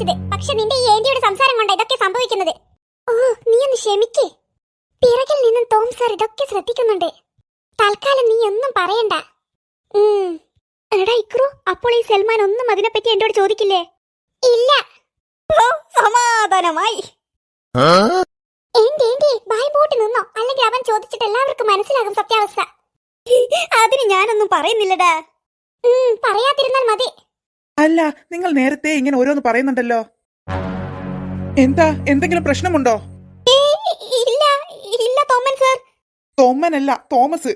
വിചാരിച്ചത് പക്ഷെ നിന്റെ ഈ ഏന്റിയുടെ സംസാരം കൊണ്ട് ഇതൊക്കെ സംഭവിക്കുന്നത്. ഓ നീ ഒന്ന് ക്ഷമിക്കേ. പിറകിൽ നിന്നും തോം സാർ ഇതൊക്കെ ശ്രദ്ധിക്കുന്നുണ്ട്. തൽക്കാലം നീ ഒന്നും പറയണ്ട. എടാ ഇക്രു അപ്പോൾ ഈ സൽമാൻ ഒന്നും അതിനെപ്പറ്റി എന്നോട് ചോദിക്കില്ലേ? ഇല്ല. ഓ സമാധാനമായി. എന്റെ എന്റെ ബായ് ബോട്ട് നിന്നോ. അല്ലെങ്കിൽ അവൻ ചോദിച്ചിട്ട് എല്ലാവർക്കും മനസ്സിലാകും സത്യാവസ്ഥ. അതിന് ഞാനൊന്നും പറയുന്നില്ലടാ. പറയാതിരുന്നാൽ മതി. അല്ല നിങ്ങൾ നേരത്തെ ഇങ്ങനെ ഓരോന്ന് പറയുന്നുണ്ടല്ലോ. എന്താ എന്തെങ്കിലും പ്രശ്നമുണ്ടോ? ഇല്ല ഇല്ല തോമൻ സർ. തോമനല്ല തോമസ്.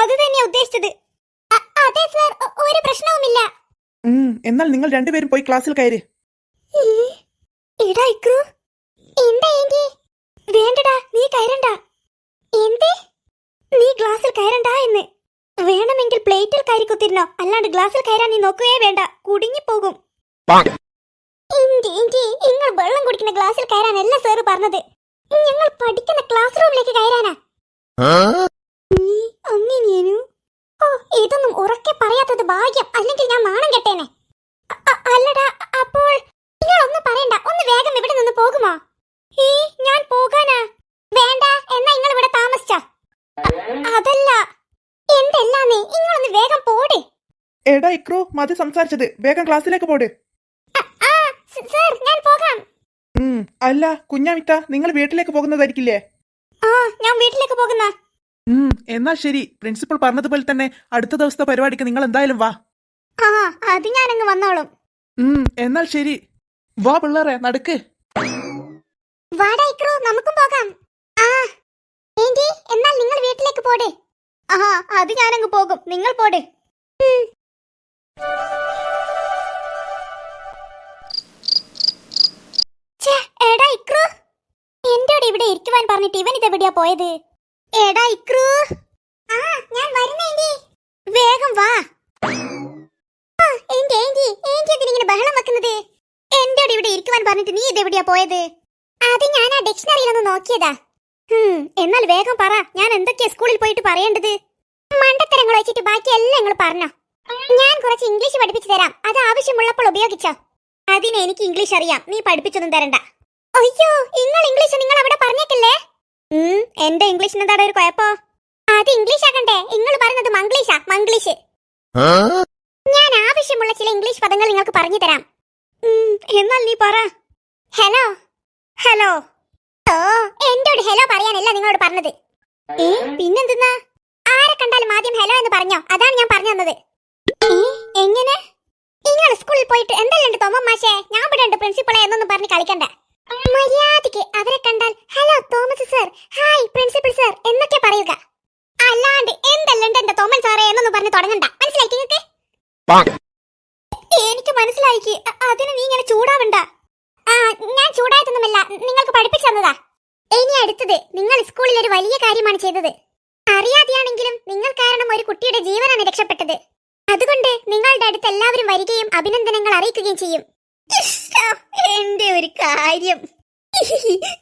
അത് തന്നെയാ ഉദ്ദേശിച്ചത്. അതെ സർ ഒരു പ്രശ്നവുമില്ല. ഉം, എന്നാൽ നിങ്ങൾ രണ്ടുപേരും പോയി ക്ലാസ്സിൽ കയറി. എടാ ഇക്രു. എന്താ ഏന്റി വേണ്ടടാ നീ കയറണ്ട എന്ത് നീ ഗ്ലാസ്സിൽ കയറണ്ട എന്ന് വേണമെങ്കിൽ പ്ലേറ്റിൽ കയറി കുത്തിരുന്നോ? അല്ലാണ്ട് ഗ്ലാസ്സിൽ കയറാൻ നീ നോക്കുകയേ വേണ്ട. കുടുങ്ങിപ്പോകും നിങ്ങൾ വെള്ളം കുടിക്കുന്ന ഗ്ലാസ്സിൽ കയറാനല്ല സാറ് പറഞ്ഞത്. ഞങ്ങൾ പഠിക്കുന്ന ക്ലാസ് റൂമിലേക്ക് കയറാനാ നീ അങ്ങനെയേനു ഓ ഇതൊന്നും ഉറക്കെ പറയാത്തത് ഭാഗ്യം അല്ലെങ്കിൽ ഞാൻ നാണം കെട്ടേനെ അ- അ- അല്ലടാ അപ്പോൾ നിങ്ങൾ ഒന്നും പറയണ്ട ഒന്ന് വേഗം ഇവിടെ നിന്ന് പോകുമോ ഈ ഞാൻ പോകാനാ വേണ്ട എന്നാ നിങ്ങൾ ഇവിടെ താമസിച്ച അതല്ല എന്തെല്ലാന്നേ നിങ്ങളൊന്ന് വേഗം പോടെ എടാ ഇക്രു മതി സംസാരിച്ചത്. വേഗം ക്ലാസ്സിലേക്ക് പോട്. ഞാൻ പോകാം. അല്ല കുഞ്ഞാമിത്ത നിങ്ങൾ വീട്ടിലേക്ക് പോകുന്നതായിരിക്കില്ലേ? ഞാൻ വീട്ടിലേക്ക് പോകുന്ന. എന്നാ ശരി. പ്രിൻസിപ്പൾ പറഞ്ഞതുപോലെ തന്നെ അടുത്ത ദിവസത്തെ പരിപാടിക്ക് നിങ്ങൾ എന്തായാലും വാ. അത് ഞാനങ്ങ് വന്നോളും. ഉം, എന്നാൽ ശരി. വാ പിള്ളേറെ നടക്ക്. വാടാ ഇക്രു നമുക്കും പോകാം. ആ എന്നാൽ നിങ്ങൾ വീട്ടിലേക്ക് പോടെ. ആ അത് ഞാനങ്ങ് പോകും. നിങ്ങൾ പോടെ. ഇവിടെ ഇരിക്കുവാൻ പറഞ്ഞിട്ട് ഇവൻ ഇതെവിടെയാ ആ ഞാൻ വേഗം വാ. ബഹളം വെക്കുന്നത്? ഇവിടെ ഇരിക്കുവാൻ പറഞ്ഞിട്ട് നീ ഇതെവിടെയാ അത് ഞാൻ എന്നാൽ വേഗം പറ. ഞാൻ എന്തൊക്കെയാ സ്കൂളിൽ പോയിട്ട് പറയേണ്ടത്? മണ്ടത്തരങ്ങൾ വെച്ചിട്ട് ബാക്കി എല്ലാം നിങ്ങൾ പറഞ്ഞോ. ഞാൻ കുറച്ച് ഇംഗ്ലീഷ് പഠിപ്പിച്ചു തരാം. അത് ആവശ്യമുള്ളപ്പോൾ ഉപയോഗിച്ചോ. അതിന് എനിക്ക് ഇംഗ്ലീഷ് അറിയാം. നീ പഠിപ്പിച്ചൊന്നും തരണ്ട. അയ്യോ നിങ്ങൾ ഇംഗ്ലീഷ് നിങ്ങൾ അവിടെ പറഞ്ഞേക്കല്ലേ? എന്റെ ഇംഗ്ലീഷിന് എന്താണ് ഒരു കുഴപ്പോ? അത് ഇംഗ്ലീഷ് ആകണ്ടേ നിങ്ങൾ പറഞ്ഞത് മംഗ്ലീഷാ മംഗ്ലീഷ്. ഞാൻ ആവശ്യമുള്ള ചില ഇംഗ്ലീഷ് പദങ്ങൾ നിങ്ങൾക്ക് പറഞ്ഞു തരാം. എന്നാൽ നീ പറ. ഹലോ? ഹലോ? ഓ എന്നോട് ഹലോ പറയാനല്ല നിങ്ങളോട് പറഞ്ഞത്. ഏ പിന്നെന്തെന്നാ? ആരെ കണ്ടാലും ആദ്യം ഹലോ എന്ന് പറഞ്ഞോ? അതാണ് ഞാൻ പറഞ്ഞു തന്നത്. എങ്ങനെ? നിങ്ങൾ സ്കൂളിൽ പോയിട്ട് എന്തെല്ലാം തോമം മാഷേ ഞാൻ ഇവിടെ ഉണ്ട് പ്രിൻസിപ്പളെ എന്നൊന്നും പറഞ്ഞ് കളിക്കണ്ട. മര്യാദയ്ക്ക് അവരെ കണ്ടാൽ hello Thomas sir hi principal sir എന്നൊക്കെ പറയുക. അല്ലാണ്ട് എന്തെല്ലാം ഉണ്ട് എന്റെ തോമൻ സാറേ എന്നൊന്നും പറഞ്ഞ് തുടങ്ങണ്ട. മനസ്സിലായി നിങ്ങൾക്ക്? എനിക്ക് മനസ്സിലായിക്ക്. അതിന് നീ ഇങ്ങനെ ചൂടാവണ്ട. ആ ഞാൻ ചൂടായതൊന്നുമല്ല. നിങ്ങൾക്ക് പഠിപ്പിച്ചു തന്നതാ. ഇനി അടുത്തത് നിങ്ങൾ സ്കൂളിൽ ഒരു വലിയ കാര്യമാണ് ചെയ്തത്. അറിയാതെയാണെങ്കിലും നിങ്ങൾ കാരണം ഒരു കുട്ടിയുടെ ജീവനാണ് രക്ഷപ്പെട്ടത്. അതുകൊണ്ട് നിങ്ങളുടെ അടുത്ത് എല്ലാവരും വരികയും അഭിനന്ദനങ്ങൾ അറിയിക്കുകയും ചെയ്യും. എന്റെ ഒരു കാര്യം.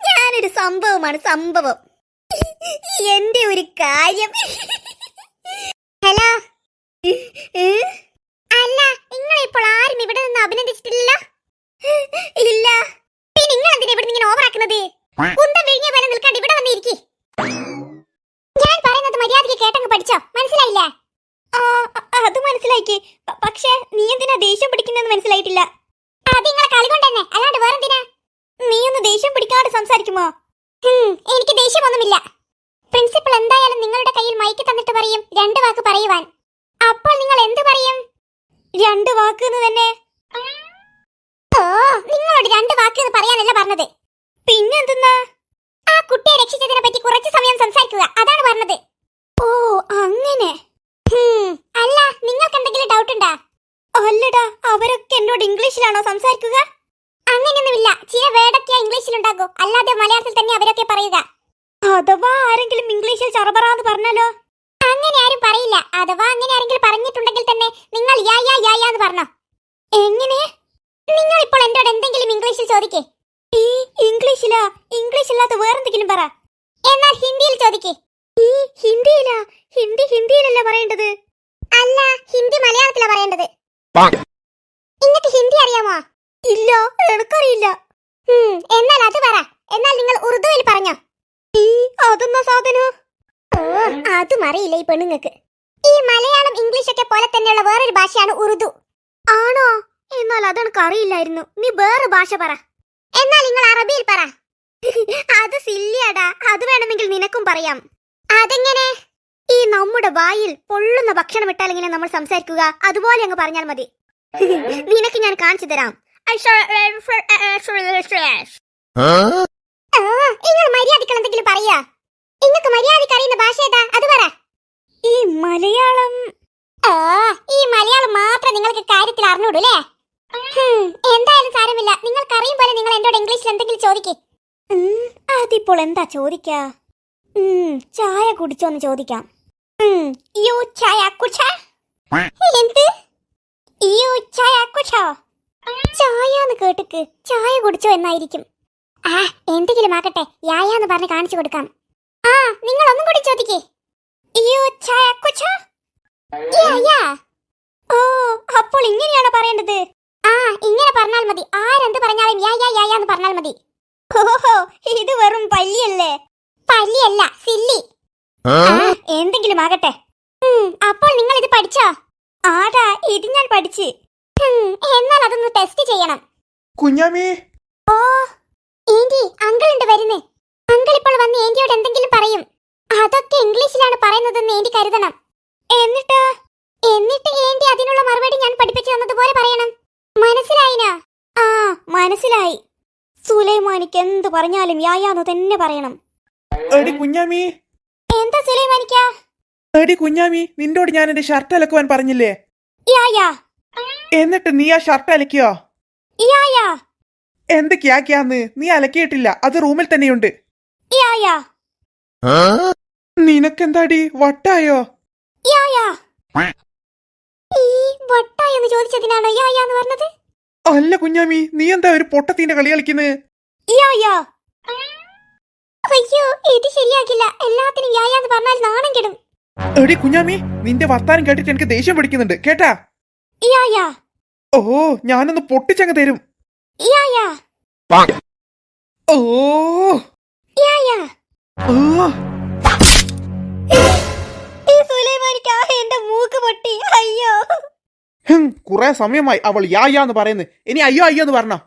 ഞാനൊരു സംഭവമാണ് സംഭവം. എന്റെ ഒരു കാര്യം. ഹലോ? അല്ല നിങ്ങൾ ഇപ്പോൾ ആരും ഇവിടെ നിന്ന് അഭിനന്ദിച്ചിട്ടില്ല? ഇല്ല. പിന്നെ നിങ്ങൾ എന്തിനാ ഇവിടെ ഇങ്ങനെ ഓവറാക്കുന്നത്? കുന്തം വിഴിഞ്ഞ പോലെ നിൽക്കാണ്ട് ഇവിടെ വന്നിരിക്കി. ഞാൻ പറയുന്നത് മര്യാദയ്ക്ക് കേട്ടങ്ങ് പഠിച്ചോ? മനസ്സിലായില്ലേ? അത് മനസ്സിലാക്കി പക്ഷേ നീ എന്തിനാ ദേഷ്യം പിടിക്കുന്നെന്ന് മനസ്സിലായിട്ടില്ല. അത് നിങ്ങളെ കളി കൊണ്ട് തന്നെ. അല്ലാണ്ട് വേറെന്തിനാ? നീ ഒന്ന് ദേഷ്യം പിടിക്കാണ്ട് സംസാരിക്കുമോ? എനിക്ക് ദേഷ്യമൊന്നുമില്ല. പ്രിൻസിപ്പൾ എന്തായാലും നിങ്ങളുടെ കയ്യിൽ മൈക്ക് തന്നിട്ട് പറയും രണ്ട് വാക്ക് പറയുവാൻ. അപ്പോൾ നിങ്ങൾ എന്ത് പറയും? രണ്ട് വാക്ക് എന്ന് തന്നെ? ഓ നിങ്ങളോട് രണ്ട് വാക്ക് എന്ന് പറയാനല്ല പറഞ്ഞത്. പിന്നെന്തെന്നാ? ആ കുട്ടിയെ രക്ഷിച്ചതിനെ പറ്റി കുറച്ച് സമയം സംസാരിക്കുക. അതാണ് പറഞ്ഞത്. ഓ അങ്ങനെ ഹും, അല്ല നിങ്ങൾക്ക് എന്തെങ്കിലും ഡൗട്ട് ഉണ്ടാ അല്ലടാ അവരൊക്കെ എന്നോട് ഇംഗ്ലീഷിലാണോ സംസാരിക്കുക? അങ്ങനെയൊന്നുമില്ല. ചില ഇംഗ്ലീഷിൽ ഇംഗ്ലീഷിലുണ്ടാകൂ. അല്ലാതെ മലയാളത്തിൽ തന്നെ അവരൊക്കെ പറയുക. അഥവാ ആരെങ്കിലും ഇംഗ്ലീഷിൽ ചറബറാന്ന് പറഞ്ഞാലോ? അങ്ങനെ ആരും പറയില്ല. അഥവാ അങ്ങനെ ആരെങ്കിലും പറഞ്ഞിട്ടുണ്ടെങ്കിൽ തന്നെ നിങ്ങൾ യാ യാ യാ യാ എന്ന് പറഞ്ഞോ? എങ്ങനെ? നിങ്ങൾ ഇപ്പോൾ എന്നോട് എന്തെങ്കിലും ഇംഗ്ലീഷിൽ ചോദിക്കേ? ഈ ഇംഗ്ലീഷിലാ? ഇംഗ്ലീഷ് അല്ലാത്ത വേറെന്തെങ്കിലും പറ. എന്നാൽ ഹിന്ദിയിൽ ചോദിക്കേ. ഈ ഹിന്ദിയിലാ? ഹിന്ദി ഹിന്ദിയിലല്ല പറയേണ്ടത്? അല്ല ഹിന്ദി മലയാളത്തിലാ പറയേണ്ടത് നിങ്ങൾക്ക് ഹിന്ദി അറിയാമോ ഇല്ല എനിക്കറിയില്ല ഉം, എന്നാൽ അത് പറ എന്നാൽ നിങ്ങൾ ഉറുദുവിൽ പറഞ്ഞോ ഈ അതെന്നാ സാധനം ഓ അതും അറിയില്ല ഈ പെണ്ണുങ്ങൾക്ക്. ഈ മലയാളം ഇംഗ്ലീഷ് ഒക്കെ പോലെ തന്നെയുള്ള വേറൊരു ഭാഷയാണ് ഉറുദു. ആണോ? എന്നാൽ അതെനിക്ക് അറിയില്ലായിരുന്നു. നീ വേറെ ഭാഷ പറ. എന്നാൽ നിങ്ങൾ അറബിയിൽ പറ. അത് സില്ലിയാടാ. അത് വേണമെങ്കിൽ നിനക്കും പറയാം. അതെങ്ങനെ? ഈ നമ്മുടെ വായിൽ പൊള്ളുന്ന ഭക്ഷണം ഇട്ടാൽ ഇങ്ങനെ നമ്മൾ സംസാരിക്കുക. അതുപോലെ അങ്ങ് പറഞ്ഞാൽ മതി. നിനക്ക് ഞാൻ കാണിച്ചു തരാം. നിങ്ങൾ മര്യാദകൾ എന്തെങ്കിലും പറയാ. നിങ്ങൾക്ക് മര്യാദയ്ക്ക് അറിയുന്ന ഭാഷ ഏതാ? അത് പറ. ഈ മലയാളം. ആ ഈ മലയാളം മാത്രം നിങ്ങൾക്ക് കാര്യത്തിൽ അറിഞ്ഞൂടൂ അല്ലേ എന്തായാലും സാരമില്ല. നിങ്ങൾക്ക് അറിയും പോലെ നിങ്ങൾ എന്നോട് ഇംഗ്ലീഷിൽ എന്തെങ്കിലും ചോദിക്കേ. അതിപ്പോൾ എന്താ ചോദിക്കാ? ചായ കുടിച്ചോന്ന് ചോദിക്കാം. ചായ കുടിച്ച? ചായ ചായ കുടിച്ചോ എന്നായിരിക്കും. ആ എന്തെങ്കിലും ആക്കട്ടെ. യായാന്ന് പറഞ്ഞ് കാണിച്ചു കൊടുക്കാം. ആ നിങ്ങൾ ഒന്നും കൂടി ചോദിക്കേ. യു ചായ യാ, യാ. ഓ അപ്പോൾ ഇങ്ങനെയാണോ പറയേണ്ടത്. ആ ഇങ്ങനെ പറഞ്ഞാൽ മതി. ആരെന്ത് പറഞ്ഞാലും യാ യാ യാ എന്ന് പറഞ്ഞാൽ മതി. ഓഹോ ഇത് വെറും പല്ലിയല്ലേ? പല്ലിയല്ല സില്ലി. എന്തെങ്കിലും ആകട്ടെ. അപ്പോൾ നിങ്ങൾ ഇത് പഠിച്ചോ? ആടാ ഇത് ഞാൻ പഠിച്ച്. എന്നാൽ അതൊന്ന് ടെസ്റ്റ് ചെയ്യണം. കുഞ്ഞാമി. ഓ ഏന്റി അങ്കിൾ ഉണ്ട് വരുന്നേ. അങ്കിൾ ഇപ്പോൾ വന്ന് ഏന്റിയോട് എന്തെങ്കിലും പറയും. അതൊക്കെ ഇംഗ്ലീഷിലാണ് പറയുന്നതെന്ന് ഏന്റി കരുതണം. എന്നിട്ട്? എന്നിട്ട് ഏന്റി അതിനുള്ള മറുപടി ഞാൻ പഠിപ്പിച്ചു തന്നതുപോലെ പറയണം. മനസ്സിലായിനാ? ആ മനസ്സിലായി. സുലൈമാനിക്ക് എന്ത് പറഞ്ഞാലും യായാന്ന് തന്നെ പറയണം. എടി കുഞ്ഞാമി. എന്താ സുലൈമാനിക്ക? എടി കുഞ്ഞാമി നിന്നോട് ഞാൻ എന്റെ ഷർട്ട് അലക്കുവാൻ പറഞ്ഞില്ലേ? യായാ. എന്നിട്ട് നീ ആ ഷർട്ട് അലക്കിയോ? യായാ. എന്തൊക്കെയാക്കിയാന്ന് നീ അലക്കിയിട്ടില്ല. അത് റൂമിൽ തന്നെയുണ്ട്. യായാ. നിനക്കെന്താടി? വട്ടായോ? യായാ ഈ വട്ടായ എന്ന് ചോദിച്ചതിനാണോ യായാ എന്ന് പറഞ്ഞത്? അല്ല കുഞ്ഞാമി നീ എന്താ ഒരു പൊട്ടത്തിന്റെ കളി കളിക്കുന്നത് യായാ അയ്യോ ഇത് ശരിയാക്കില്ല. എല്ലാത്തിനും യായാന്ന് പറഞ്ഞാൽ നാണം കെടും. എടി കുഞ്ഞാമി നിന്റെ വർത്താനം കേട്ടിട്ട് എനിക്ക് ദേഷ്യം പിടിക്കുന്നുണ്ട്. കേട്ടാ? യായാ ഓ ഞാനൊന്ന് പൊട്ടിച്ചങ്ങ് തരും. യായാ ഓ. യായാ ഓ സുലൈമാനിക്ക് എന്റെ മൂക്ക് പൊട്ടി. അയ്യോ. ഹും, കുറെ സമയമായി അവൾ യാ യാന്ന് പറയുന്നു ഇനി അയ്യോ അയ്യോ എന്ന് പറഞ്ഞോ?